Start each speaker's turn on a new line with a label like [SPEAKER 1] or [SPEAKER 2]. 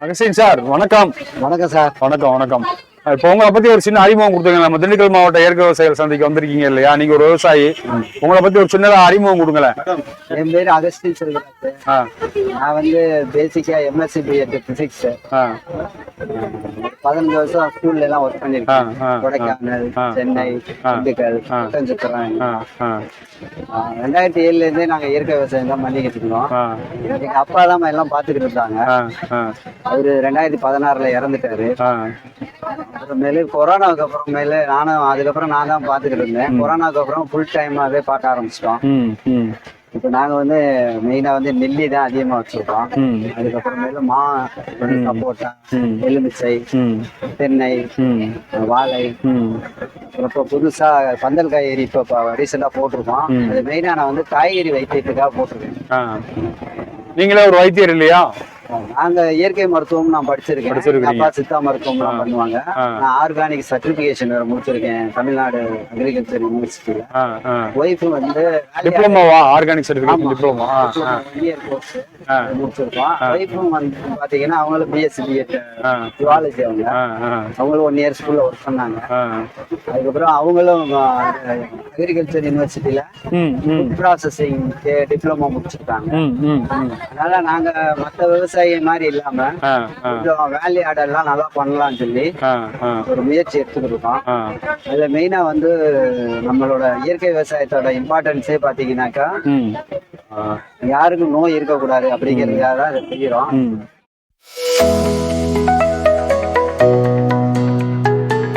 [SPEAKER 1] அகசின் sir வணக்கம்.
[SPEAKER 2] வணக்கம் sir.
[SPEAKER 1] வணக்கம் வணக்கம். இப்போ உங்களை பத்தி ஒரு சின்ன அறிமுகம் கொடுத்துங்க நம்ம திண்டுக்கல் மாவட்ட இயற்கை விவசாயிகள் சந்தைக்கு வந்திருக்கீங்க இல்லையா? நீங்க ஒரு விவசாயி. உங்களை பத்தி ஒரு சின்னதா அறிமுகம் கொடுங்களேன்.
[SPEAKER 2] என் பேர் அகஸ்டின் செல்வராஜ் நான் வந்து பேசிக்கா எம்எஸ்சி பிஎட் பிசிக்ஸ் பதினஞ்சு வருஷம் ஸ்கூல்ல எல்லாம் ஒர்க் பண்ணிருக்கேன். கொடைக்கானல் சென்னை திண்டுக்கல்
[SPEAKER 1] ஆ,
[SPEAKER 2] ரெண்டாயிரத்தி ஏழுல இருந்தே நாங்க இயற்கை விவசாயம் தான் பண்ணிக்கிட்டு இருந்தோம்.
[SPEAKER 1] ஆ,
[SPEAKER 2] எங்க அப்பா தான் எல்லாம் பாத்துக்கிட்டு இருந்தாங்க. அவரு ரெண்டாயிரத்தி பதினாறுல இறந்துட்டாரு. அப்புறமேலு கொரோனாவுக்கு அப்புறமேலு நானும் அதுக்கப்புறம் நான் தான் பாத்துக்கிட்டு இருந்தேன். கொரோனாவுக்கு அப்புறம் ஃபுல் டைமாவே பார்க்க ஆரம்பிச்சிட்டோம். இப்போ நாங்க வந்து மெயினா வந்து நெல்லி தான் அதிகமா வச்சிருக்கோம். அதுக்கப்புறமேலு மா சப்போட்டா. எலுமிச்சை தென்னை வாழை. இப்போ புதுசா பந்தல் காய்கறி இப்போ ரீசெண்டா போட்டிருக்கோம். அது மெயினா நான் வந்து காய்கறி வைத்தியத்துக்காக போட்டிருக்கேன்.
[SPEAKER 1] நீங்களே ஒரு வைத்தியர் இல்லையா?
[SPEAKER 2] நாங்க இயற்கை மருத்துவம் நான் படிச்சிருக்கேன். அப்பா சித்தா மருத்துவம்லாம் பண்ணுவாங்க.
[SPEAKER 1] ஆ.
[SPEAKER 2] நான் ஆர்கானிக் சர்டிபிகேஷன் வேற முடிச்சிருக்கேன். தமிழ்நாடு அக்ரிகல்ச்சர் யூனிவர்சிட்டியில. ஒய்ஃப் வந்து
[SPEAKER 1] டிப்ளமோவா ஆர்கானிக் சர்டிஃபிகேட் டிப்ளமோ
[SPEAKER 2] கோர்ஸ். முடிச்சிருக்கோம். ஒய்ஃபும் வந்து பாத்தீங்கன்னா அவங்களும் பிஎஸ்சி பிஎட் ஜுவாலஜி அவங்க. அவங்களும் ஒன் இயர் ஸ்கூல்ல ஒர்க் பண்ணாங்க. அதுக்கப்புறம் அவங்களும் அக்ரிகல்ச்சர் யூனிவர்சிட்டியில ஃபுட் ப்ராசஸிங் டிப்ளமோ முடிச்சிருக்காங்க. அதனால நாங்க மத்த விவசாயி மாதிரி இல்லாம கொஞ்சம் வேலி ஆர்டர்லாம் நல்லா பண்ணலாம்னு சொல்லி ஒரு முயற்சி
[SPEAKER 1] ஆ.
[SPEAKER 2] அதுல மெயினா வந்து நம்மளோட இயற்கை விவசாயத்தோட இம்பார்ட்டன்ஸே பாத்தீங்கன்னாக்கா யாருக்கும் நோய் இருக்கக்கூடாது அப்படிங்கிறதுக்காக தான் இதை செய்யறோம்